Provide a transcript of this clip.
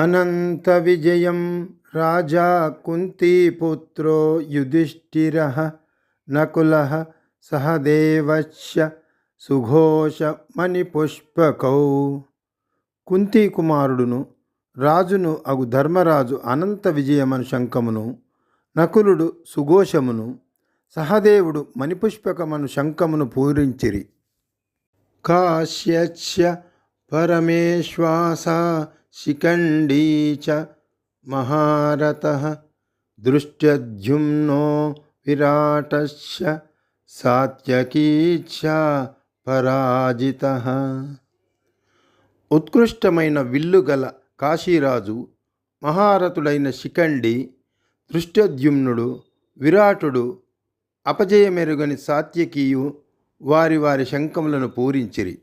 అనంత విజయం రాజా కుంతీపుత్రో యుధిష్ఠిర నకుల సహదేవశ్చ సుఘోషమణిపుష్పకౌ కుంతీ కుమారుడును రాజును అగు ధర్మరాజు అనంత విజయమను శంఖమును నకులుడు సుఘోషమును సహదేవుడు మణిపుష్పకమను శంఖమును పూరించిరి. కాశ్యచ్చ పరమేశ్వాస శిఖండీ చ మహారథ దృష్టద్యుమ్నో విరాటశ్చ సాత్యకీచ్ఛా పరాజిత. ఉత్కృష్టమైన విల్లుగల కాశీరాజు మహారథుడైన శిఖండి దృష్టద్యుమ్నుడు విరాటుడు అపజయమెరుగని సాత్యకీయు వారి వారి శంఖములను పూరించిరి.